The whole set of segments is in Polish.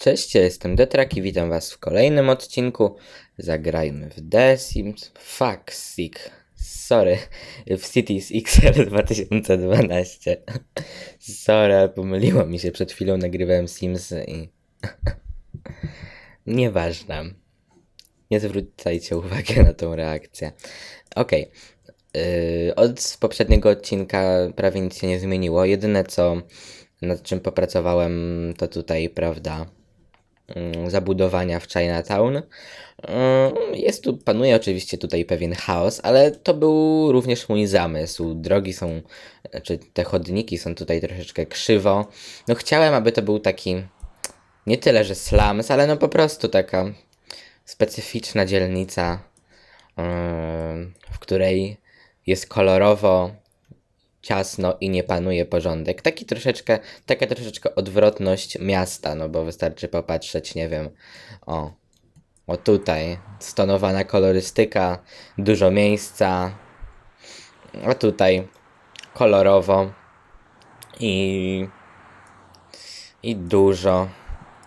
Cześć, ja jestem Detrak i witam was w kolejnym odcinku. Zagrajmy w The Sims Fuck Sick. Sorry, w Cities XL 2012. Sorry, pomyliło mi się, przed chwilą nagrywałem Simsy i... Nieważne. Nie zwracajcie uwagi na tą reakcję. Okej. Yy, od poprzedniego odcinka prawie nic się nie zmieniło. Jedyne co nad czym popracowałem to tutaj, prawda, zabudowania w Chinatown. Mm, Jest tu, panuje oczywiście tutaj pewien chaos, ale to był również mój zamysł. Drogi są, czy te chodniki są tutaj troszeczkę krzywo. No chciałem, aby to był taki, nie tyle, że slums, ale no po prostu taka specyficzna dzielnica, ym, w której jest kolorowo, ciasno i nie panuje porządek. Taki troszeczkę, taka troszeczkę odwrotność miasta, no bo wystarczy popatrzeć, nie wiem, o, o tutaj, stonowana kolorystyka, dużo miejsca, a tutaj kolorowo i, i dużo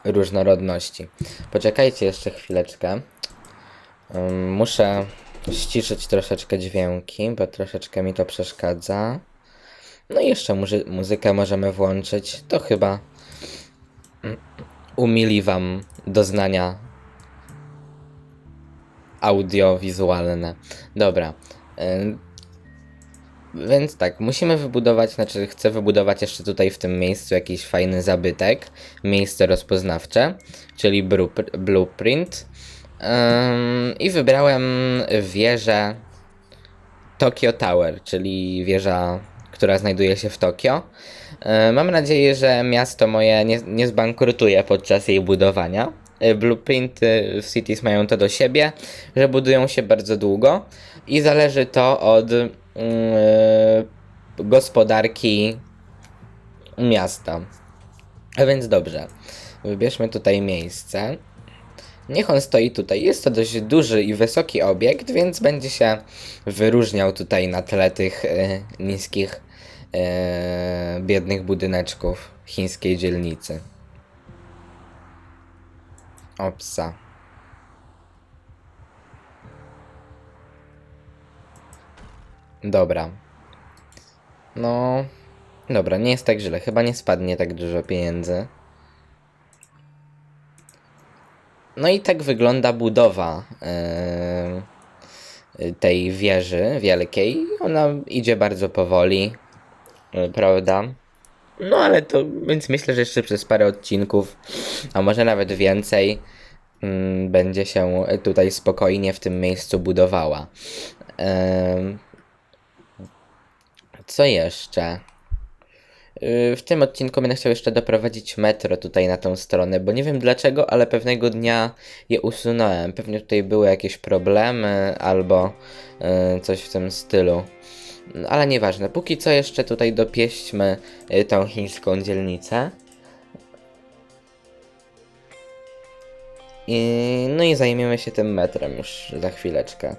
różnorodności. Poczekajcie jeszcze chwileczkę. Muszę ściszyć troszeczkę dźwięki, bo troszeczkę mi to przeszkadza. No i jeszcze muzy- muzykę możemy włączyć. To chyba mm, umili Wam doznania audiowizualne. Dobra. Więc tak, musimy wybudować, znaczy chcę wybudować jeszcze tutaj w tym miejscu jakiś fajny zabytek, miejsce rozpoznawcze, czyli blueprint. Ym, I wybrałem wieżę Tokyo Tower, czyli wieża, która znajduje się w Tokio. E, Mam nadzieję, że miasto moje nie, nie zbankrutuje podczas jej budowania. E, Blueprinty w Cities mają to do siebie, że budują się bardzo długo i zależy to od e, gospodarki miasta. A więc dobrze, wybierzmy tutaj miejsce. Niech on stoi tutaj. Jest to dość duży i wysoki obiekt, więc będzie się wyróżniał tutaj na tle tych e, niskich, e, biednych budyneczków chińskiej dzielnicy. Opsa. Dobra. No. Dobra, nie jest tak źle. Chyba nie spadnie tak dużo pieniędzy. No i tak wygląda budowa em, tej wieży wielkiej. Ona idzie bardzo powoli, e, prawda? No ale to, więc myślę, że jeszcze przez parę odcinków, a może nawet więcej, mm, będzie się tutaj spokojnie w tym miejscu budowała. Em, co jeszcze? W tym odcinku będę chciał jeszcze doprowadzić metro tutaj na tą stronę, bo nie wiem dlaczego, ale pewnego dnia je usunąłem. Pewnie tutaj były jakieś problemy albo y, coś w tym stylu. Ale nieważne, póki co jeszcze tutaj dopieśćmy y, tą chińską dzielnicę. I, no i zajmiemy się tym metrem już za chwileczkę.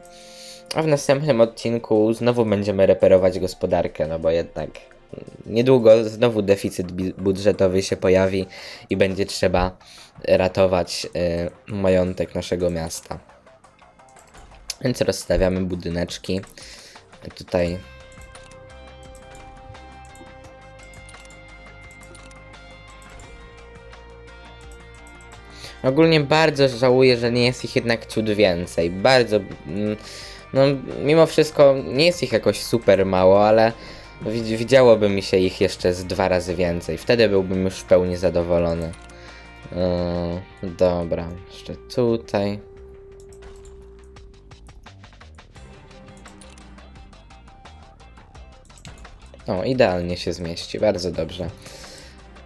A w następnym odcinku znowu będziemy reperować gospodarkę, no bo jednak niedługo znowu deficyt budżetowy się pojawi i będzie trzeba ratować y, majątek naszego miasta. Więc rozstawiamy budyneczki. Tutaj Ogólnie bardzo żałuję, że nie jest ich jednak ciut więcej. Bardzo. mm, No, mimo wszystko nie jest ich jakoś super mało, ale widziałoby mi się ich jeszcze z dwa razy więcej. Wtedy byłbym już w pełni zadowolony. Yy, dobra, jeszcze tutaj. O, idealnie się zmieści, bardzo dobrze.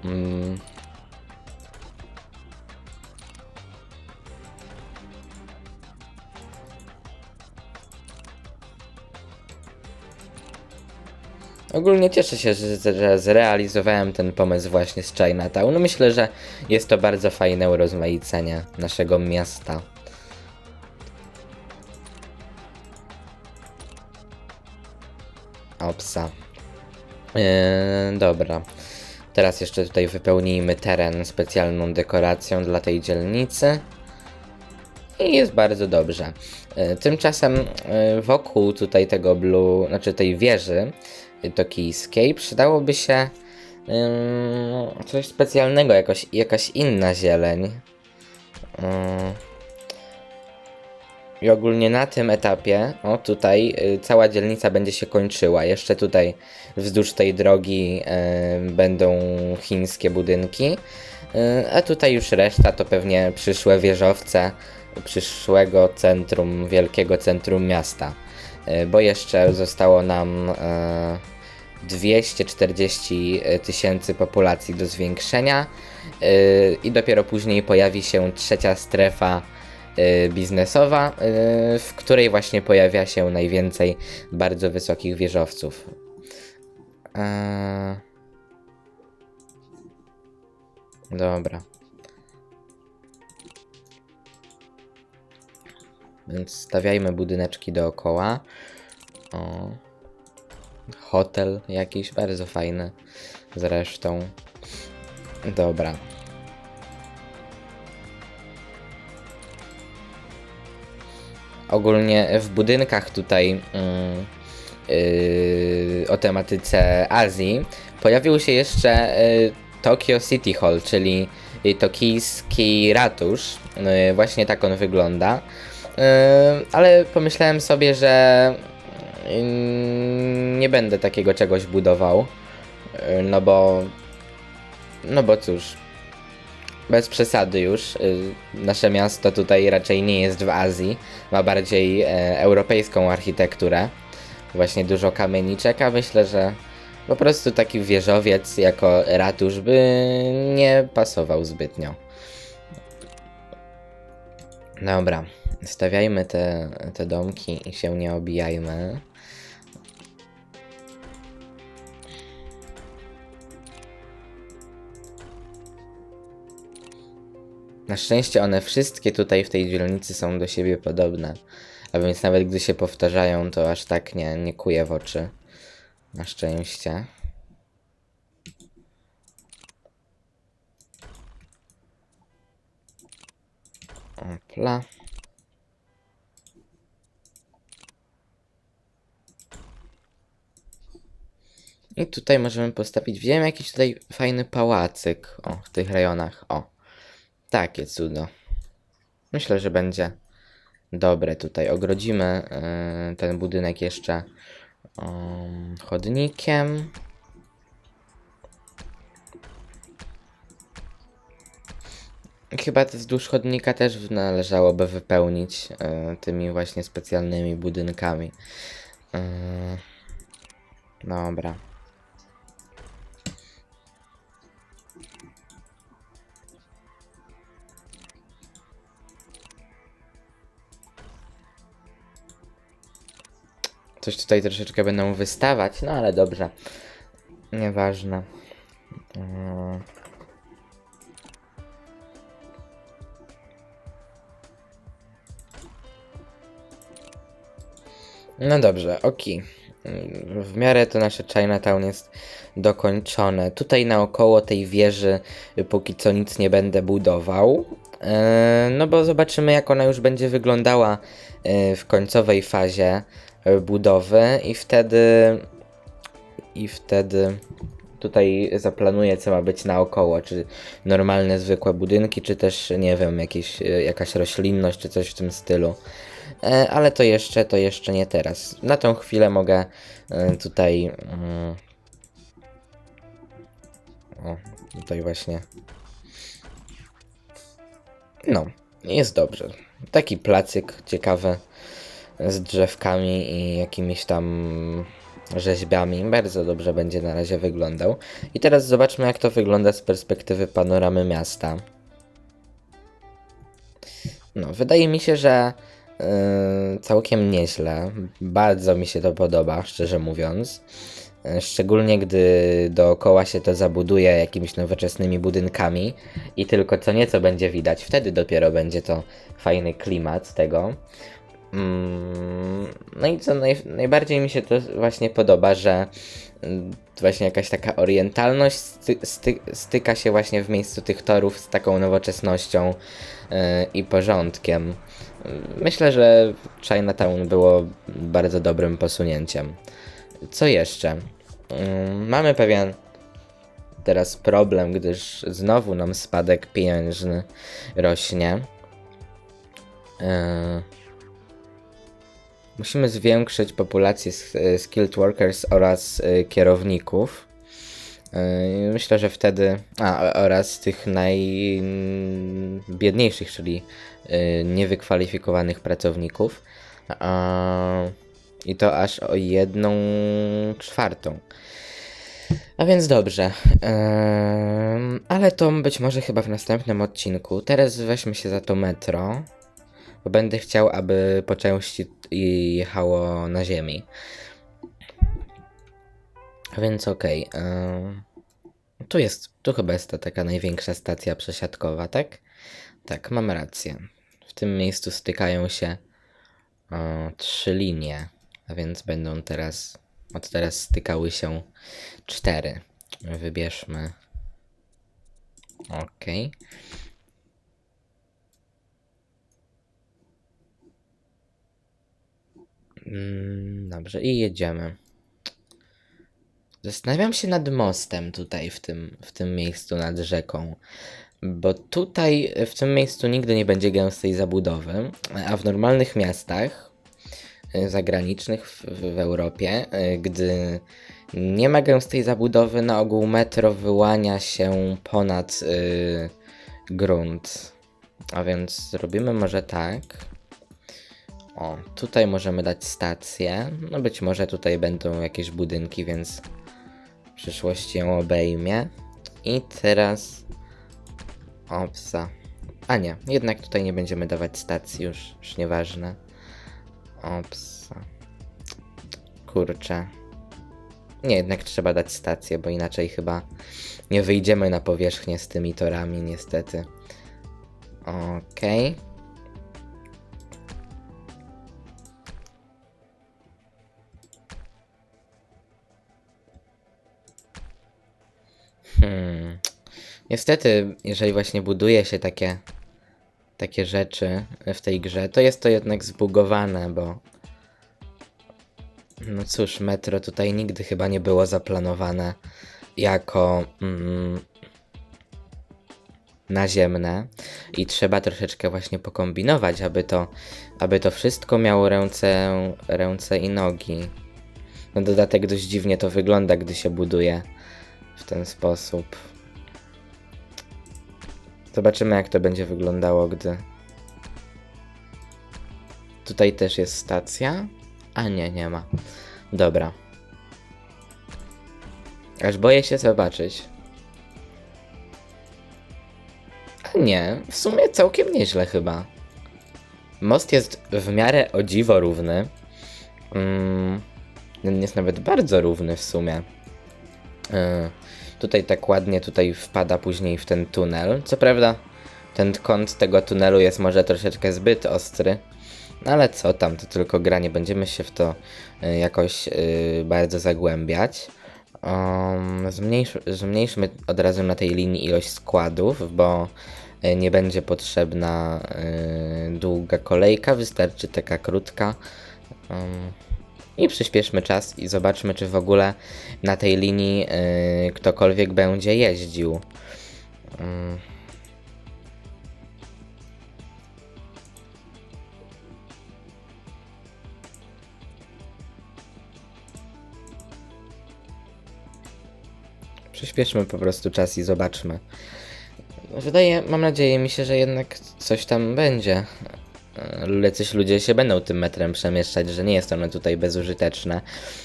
Mm. Ogólnie cieszę się, że, że zrealizowałem ten pomysł właśnie z Chinatown. Myślę, że jest to bardzo fajne urozmaicenie naszego miasta. Opsa. Yy, dobra. Teraz jeszcze tutaj wypełnijmy teren specjalną dekoracją dla tej dzielnicy. I jest bardzo dobrze. E, Tymczasem e, wokół tutaj tego blue, znaczy tej wieży e, Tokijskiej przydałoby się coś specjalnego, jakoś, jakaś inna zieleń. Ym. I ogólnie na tym etapie, o tutaj, y, cała dzielnica będzie się kończyła. Jeszcze tutaj wzdłuż tej drogi y, będą chińskie budynki, y, a tutaj już reszta to pewnie przyszłe wieżowce przyszłego centrum, wielkiego centrum miasta. Y, bo jeszcze zostało nam y, 240 tysięcy populacji do zwiększenia y, i dopiero później pojawi się trzecia strefa biznesowa, w której właśnie pojawia się najwięcej bardzo wysokich wieżowców. Dobra. Więc stawiajmy budyneczki dookoła. O. Hotel jakiś bardzo fajny. Zresztą. Dobra. Ogólnie w budynkach tutaj mm, yy, o tematyce Azji pojawił się jeszcze yy, Tokyo City Hall, czyli yy, tokijski ratusz. Yy, właśnie tak on wygląda. Ale pomyślałem sobie, że nie będę takiego czegoś budował. No bo. No bo cóż. Bez przesady już. y, Nasze miasto tutaj raczej nie jest w Azji. Ma bardziej e, europejską architekturę. Właśnie dużo kamieniczek, a myślę, że po prostu taki wieżowiec jako ratusz by nie pasował zbytnio. Dobra, stawiajmy te, te domki i się nie obijajmy. Na szczęście one wszystkie tutaj w tej dzielnicy są do siebie podobne. A więc nawet gdy się powtarzają, to aż tak nie, nie kuje w oczy. Na szczęście. Opla. I tutaj możemy postawić. Wziąłem jakiś tutaj fajny pałacyk. O, w tych rejonach. O. Takie cudo. Myślę, że będzie dobre tutaj. Ogrodzimy yy, ten budynek jeszcze um, chodnikiem. Chyba wzdłuż chodnika też należałoby wypełnić yy, tymi właśnie specjalnymi budynkami. Yy, dobra. Coś tutaj troszeczkę będą wystawać, no ale dobrze. Nieważne. Mm. No dobrze, oki. W miarę to nasze Chinatown jest dokończone. Tutaj naokoło tej wieży póki co nic nie będę budował. E, No bo zobaczymy jak ona już będzie wyglądała e, w końcowej fazie e, budowy i wtedy i wtedy tutaj zaplanuję co ma być naokoło, czy normalne zwykłe budynki, czy też nie wiem, jakieś, jakaś roślinność, czy coś w tym stylu. E, Ale to jeszcze, to jeszcze nie teraz. Na tą chwilę mogę e, tutaj mm, o, tutaj właśnie no, jest dobrze. Taki placyk ciekawy z drzewkami i jakimiś tam rzeźbami. Bardzo dobrze będzie na razie wyglądał. I teraz zobaczmy, jak to wygląda z perspektywy panoramy miasta. No, wydaje mi się, że całkiem nieźle. Bardzo mi się to podoba, szczerze mówiąc. Yy, Szczególnie gdy dookoła się to zabuduje jakimiś nowoczesnymi budynkami i tylko co nieco będzie widać. Wtedy dopiero będzie to fajny klimat tego. Mm, No i co naj, najbardziej mi się to właśnie podoba, że właśnie jakaś taka orientalność sty, sty, styka się właśnie w miejscu tych torów z taką nowoczesnością yy, i porządkiem. Myślę, że Chinatown było bardzo dobrym posunięciem. Co jeszcze? Ym, Mamy pewien teraz problem, gdyż znowu nam spadek pieniężny rośnie. Yy, Musimy zwiększyć populację e, skilled workers oraz y, kierowników. Y, Myślę, że wtedy. A, oraz tych najbiedniejszych, czyli niewykwalifikowanych pracowników. I to aż o jedną czwartą. A więc dobrze. Ale to być może chyba w następnym odcinku. Teraz weźmy się za to metro. Bo będę chciał, aby po części jechało na ziemi. Więc okej. em, tu jest, tu chyba jest ta taka największa stacja przesiadkowa, tak? Tak, mam rację. W tym miejscu stykają się e, trzy linie, a więc będą teraz, od teraz stykały się cztery. Wybierzmy. Okej. Mm, Dobrze, i jedziemy. Zastanawiam się nad mostem tutaj, w tym, w tym miejscu nad rzeką. Bo tutaj, w tym miejscu nigdy nie będzie gęstej zabudowy, a w normalnych miastach y, zagranicznych w, w Europie, y, gdy nie ma gęstej zabudowy, na ogół metro wyłania się ponad y, grunt. A więc zrobimy może tak. O, tutaj możemy dać stację. No być może tutaj będą jakieś budynki, więc w przyszłości ją obejmie. I teraz. Opsa. A nie, jednak tutaj nie będziemy dawać stacji, już, już nieważne. Opsa. Kurczę. Nie, jednak trzeba dać stację, bo inaczej chyba nie wyjdziemy na powierzchnię z tymi torami, niestety. Okej. Hmm. Niestety, jeżeli właśnie buduje się takie, takie rzeczy w tej grze, to jest to jednak zbugowane, bo. No cóż, metro tutaj nigdy chyba nie było zaplanowane jako mm, naziemne i trzeba troszeczkę właśnie pokombinować, aby to, aby to wszystko miało ręce, ręce i nogi. Na dodatek dość dziwnie to wygląda, gdy się buduje w ten sposób. Zobaczymy, jak to będzie wyglądało, gdy. Tutaj też jest stacja. A nie, nie ma. Dobra. Aż boję się zobaczyć. A nie, w sumie całkiem nieźle chyba. Most jest w miarę o dziwo równy. Mm, jest nawet bardzo równy w sumie. Yy, tutaj tak ładnie tutaj wpada później w ten tunel. Co prawda ten kąt tego tunelu jest może troszeczkę zbyt ostry. Ale co tam, to tylko gra, nie będziemy się w to y, jakoś y, bardzo zagłębiać. Um, zmniejsz, zmniejszmy od razu na tej linii ilość składów, bo y, nie będzie potrzebna y, długa kolejka, wystarczy taka krótka. Um, I przyspieszmy czas i zobaczmy, czy w ogóle na tej linii y, ktokolwiek będzie jeździł. Ym. Przyspieszmy po prostu czas i zobaczmy. Wydaje, mam nadzieję mi się, że jednak coś tam będzie. Jacyś ludzie się będą tym metrem przemieszczać, że nie jest ono tutaj bezużyteczne.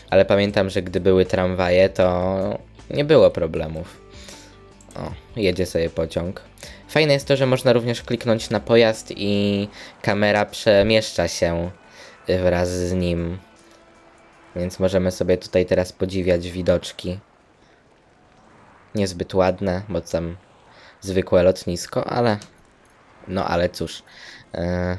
Ale pamiętam, że gdy były tramwaje, to nie było problemów. O, jedzie sobie pociąg. Fajne jest to, że można również kliknąć na pojazd i kamera przemieszcza się wraz z nim. Więc możemy sobie tutaj teraz podziwiać widoczki. Niezbyt ładne, bo tam zwykłe lotnisko, ale. No ale cóż. E...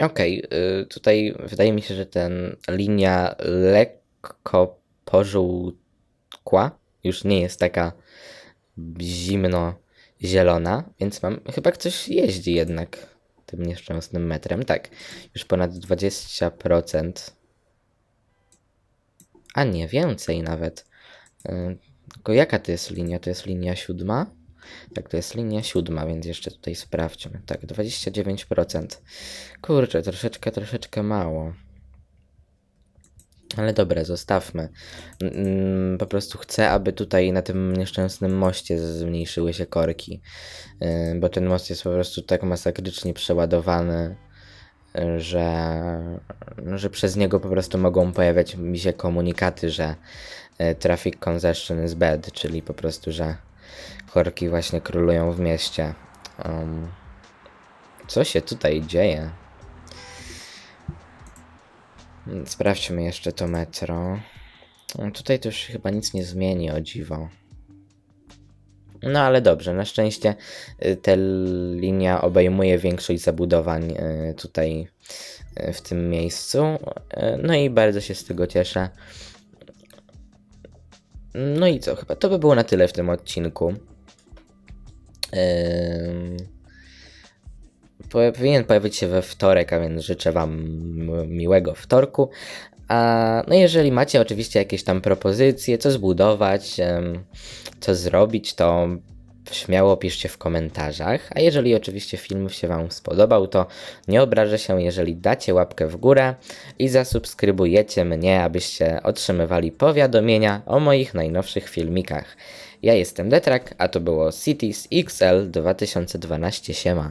Okej, y, tutaj wydaje mi się, że ten linia lekko pożółkła już nie jest taka zimno-zielona, więc mam, chyba ktoś jeździ jednak tym nieszczęsnym metrem. Tak, już ponad 20%. A nie, więcej nawet. Y, Tylko jaka to jest linia? To jest linia siódma? Tak, to jest linia siódma, więc jeszcze tutaj sprawdźmy. Tak, 29%. Kurczę, troszeczkę, troszeczkę mało. Ale dobra, zostawmy. Mm, Po prostu chcę, aby tutaj na tym nieszczęsnym moście zmniejszyły się korki. Yy, Bo ten most jest po prostu tak masakrycznie przeładowany, że, że przez niego po prostu mogą pojawiać mi się komunikaty, że yy, traffic congestion is bad, czyli po prostu, że korki właśnie królują w mieście. Um, co się tutaj dzieje? Mm, Sprawdźmy jeszcze to metro. No, Tutaj się chyba nic nie zmieni, o dziwo. No ale dobrze, na szczęście y, ta linia obejmuje większość zabudowań y, tutaj y, w tym miejscu. No i bardzo się z tego cieszę. No i co, chyba to by było na tyle w tym odcinku. Powinien pojawić się we wtorek, a więc życzę Wam miłego wtorku. A no jeżeli macie oczywiście jakieś tam propozycje, co zbudować, co zrobić, to śmiało piszcie w komentarzach. A jeżeli oczywiście film się Wam spodobał, to nie obrażę się, jeżeli dacie łapkę w górę i zasubskrybujecie mnie, abyście otrzymywali powiadomienia o moich najnowszych filmikach. Ja jestem Detrak, a to było Cities XL 2012 Siema.